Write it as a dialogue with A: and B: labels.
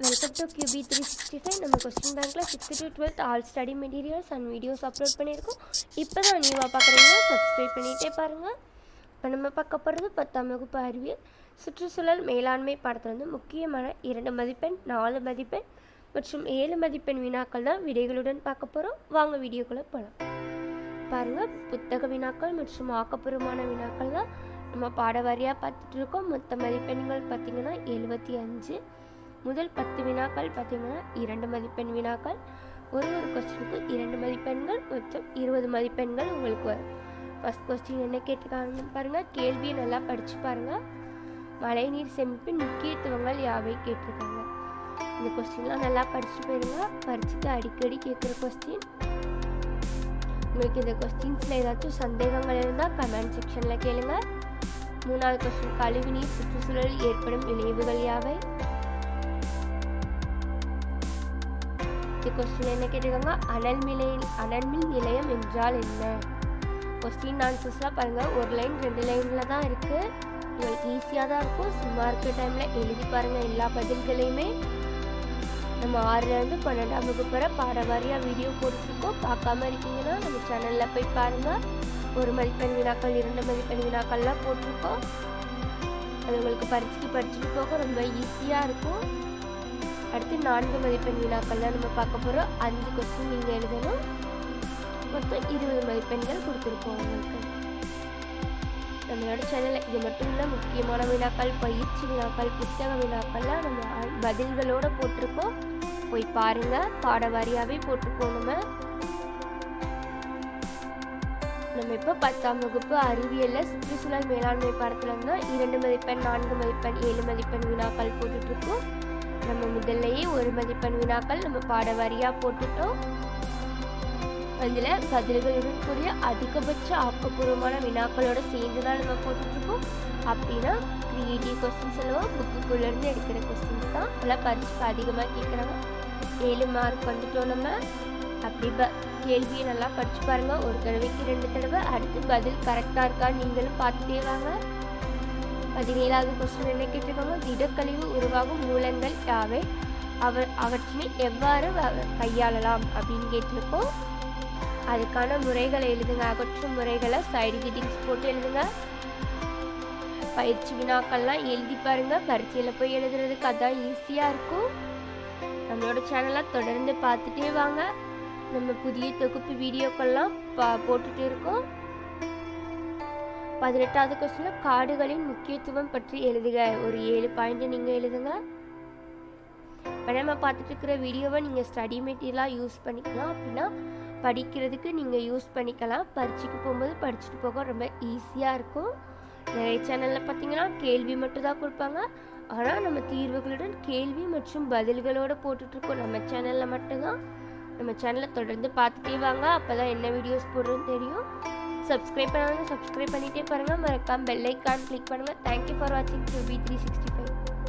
A: Welcome to QB three sixty five நம்ம question பேங்க்கில் sixth to twelfth all study materials and videos upload பண்ணியிருக்கோம் இப்போ தான் நியூவாக பார்க்குறீங்கன்னா சப்ஸ்கிரைப் பண்ணிகிட்டே பாருங்கள் இப்போ நம்ம பார்க்க போகிறது பத்தாம் வகுப்பு அறிவியல் சுற்றுச்சூழல் மேலாண்மை பாடத்தில் வந்து முக்கியமான இரண்டு மதிப்பெண் நாலு மதிப்பெண் மற்றும் ஏழு மதிப்பெண் வினாக்கள் தான் விடைகளுடன் பார்க்க போகிறோம் வாங்க வீடியோக்குள்ளே போகலாம் பாருங்கள் புத்தக வினாக்கள் மற்றும் ஆக்கப்பூர்வமான வினாக்கள் தான் நம்ம பாட வாரியாக பார்த்துட்டு இருக்கோம் மொத்த மதிப்பெண்கள் பார்த்திங்கன்னா எழுபத்தி அஞ்சு முதல் பத்து வினாக்கள் பார்த்தீங்கன்னா இரண்டு மதிப்பெண் வினாக்கள் ஒரு ஒரு கொஸ்டினுக்கு இரண்டு மதிப்பெண்கள் மொத்தம் இருபது மதிப்பெண்கள் உங்களுக்கு வரும். ஃபஸ்ட் கொஸ்டின் என்ன கேட்டிருக்காங்கன்னு பாருங்கள் கேள்வியை நல்லா படித்து பாருங்கள் மழைநீர் சேமிப்பின் முக்கியத்துவங்கள் யாவை கேட்டிருக்காங்க? இந்த கொஸ்டின்லாம் நல்லா படிச்சுட்டு போயிருங்க. படிச்சுட்டு அடிக்கடி கேட்குற கொஸ்டின் உங்களுக்கு இந்த கொஸ்டின்ஸில் ஏதாச்சும் சந்தேகங்கள் இருந்தால் கமெண்ட் செக்ஷனில் கேளுங்க. மூணாவது கொஸ்டின் கழிவு நீர் சுற்றுச்சூழலில் ஏற்படும் விளைவுகள் யாவை? இந்த கொஸ்டின் என்ன கேட்டிருக்காங்க அனல் மிலை அனல்மின் நிலையம் என்றால் என்ன? கொஸ்டின் ஆன்சர்ஸ்லாம் பாருங்கள் ஒரு லைன் ரெண்டு லைனில் தான் இருக்குது உங்களுக்கு ஈஸியாக தான் இருக்கும். சும்மா இருக்கிற டைமில் எழுதி பாருங்கள் எல்லா பதில்களையுமே. நம்ம ஆறுலேருந்து பன்னெண்டாம் வகுப்பு வரை பாட வாரியாக வீடியோ போட்டுருக்கோம் பார்க்காம இருக்கீங்கன்னா நம்ம சேனலில் போய் பாருங்கள் ஒரு மதிப்பெண் வினாக்கள் இரண்டு மதிப்பெண் வினாக்கள்லாம் போட்டிருக்கோம். அது உங்களுக்கு பறிச்சுட்டு படிச்சுட்டு போக ரொம்ப ஈஸியாக இருக்கும். அடுத்து நான்கு மதிப்பெண் வினாக்கள்லாம் நம்ம பார்க்க போகிறோம் அஞ்சு கொஸ்டின் நீங்கள் எழுதணும். மொத்தம் இருபது மதிப்பெண்கள் கொடுத்துருக்கோம் உங்களுக்கு. நம்மளோட சேனலில் இது மட்டும் இல்லை முக்கியமான வினாக்கள் பயிற்சி வினாக்கள் புத்தக வினாக்கள்லாம் நம்ம பதில்களோடு போட்டிருக்கோம். போய் பாருங்கள் பாட வாரியாகவே போட்டிருக்கோம் நம்ம. நம்ம இப்போ பத்தாம் வகுப்பு அறிவியலில் சுற்றுச்சூழல் மேலாண்மை பாடத்தில் இருந்தால் இரண்டு மதிப்பெண் நான்கு மதிப்பெண் ஏழு மதிப்பெண் வினாக்கள் போட்டுட்ருக்கோம் நம்ம முதல்லையே ஒரு மதிப்பெண் வினாக்கள் நம்ம பாட வாரியாக போட்டுட்டோம். அதில் பதில்களுடன் கூடிய அதிகபட்ச ஆக்கப்பூர்வமான வினாக்களோட சேர்ந்து தான் நம்ம போட்டுட்ருக்கோம். அப்படின்னா கிரியேட்டிவ் கொஸ்டின்ஸ் எல்லாம் புக்குக்குள்ளேருந்து எடுக்கிற கொஸ்டின்ஸ் தான். அதெல்லாம் பரிசுக்கு அதிகமாக கேட்குறாங்க ஏழு மார்க் வந்துட்டோம் நம்ம. அப்படி ப கேள்வியை நல்லா படிச்சு பாருங்க. ஒரு தடவைக்கு ரெண்டு தடவை. அடுத்து பதில் கரெக்டாக இருக்கா? நீங்களும் பார்த்துட்டே வாங்க. பதினேழாவது கொஸ்டின் என்ன கேட்டிருக்காங்க? திடக்கழிவு உருவாகும் மூலங்கள் யாவை? அவ அவற்றினை எவ்வாறு வ- கையாளலாம் அப்படின்னு கேட்டிருக்கோம். அதுக்கான முறைகளை எழுதுங்க. அகற்றும் முறைகளை சைடு கிட்டிங்ஸ் போட்டு எழுதுங்க. பயிற்சி வினாக்கள்லாம் எழுதி பாருங்க. பரீட்சையில் போய் எழுதுறதுக்கு அதான் ஈஸியாக இருக்கும். நம்மளோட சேனலை தொடர்ந்து பார்த்துட்டே வாங்க. நம்ம புதிய தொகுப்பு வீடியோக்கள்லாம் பா போட்டுட்டு இருக்கோம். பதினெட்டாவது கொஸ்டின் காடுகளின் முக்கியத்துவம் பற்றி எழுதுக. ஒரு ஏழு பாயிண்ட் நீங்கள் எழுதுங்க. இப்போ நம்ம பார்த்துட்டு இருக்கிற வீடியோவை நீங்கள் ஸ்டடி மெட்டீரியலாக யூஸ் பண்ணிக்கலாம். அப்படின்னா படிக்கிறதுக்கு நீங்கள் யூஸ் பண்ணிக்கலாம். பரீட்சைக்கு போகும்போது படிச்சுட்டு போக ரொம்ப ஈஸியாக இருக்கும். நிறைய சேனலில் பார்த்தீங்கன்னா கேள்வி மட்டும் தான் கொடுப்பாங்க. ஆனால் நம்ம தீர்வுகளுடன் கேள்வி மற்றும் பதில்களோடு போட்டுட்ருக்கோம் நம்ம சேனலில் மட்டும்தான். நம்ம சேனலை தொடர்ந்து பார்த்துட்டே வாங்க. அப்போ தான் என்ன வீடியோஸ் போடுறோன்னு தெரியும். சப்ஸ்கிரைப் பண்ணாங்க சப்ஸ்கிரைப் பண்ணிகிட்டே பாருங்கள் மறக்காம பெல் ஐக்கான் கிளிக் பண்ணுங்கள் தேங்க்யூ ஃபார் வாட்சிங் பி த்ரீ சிக்ஸ்டி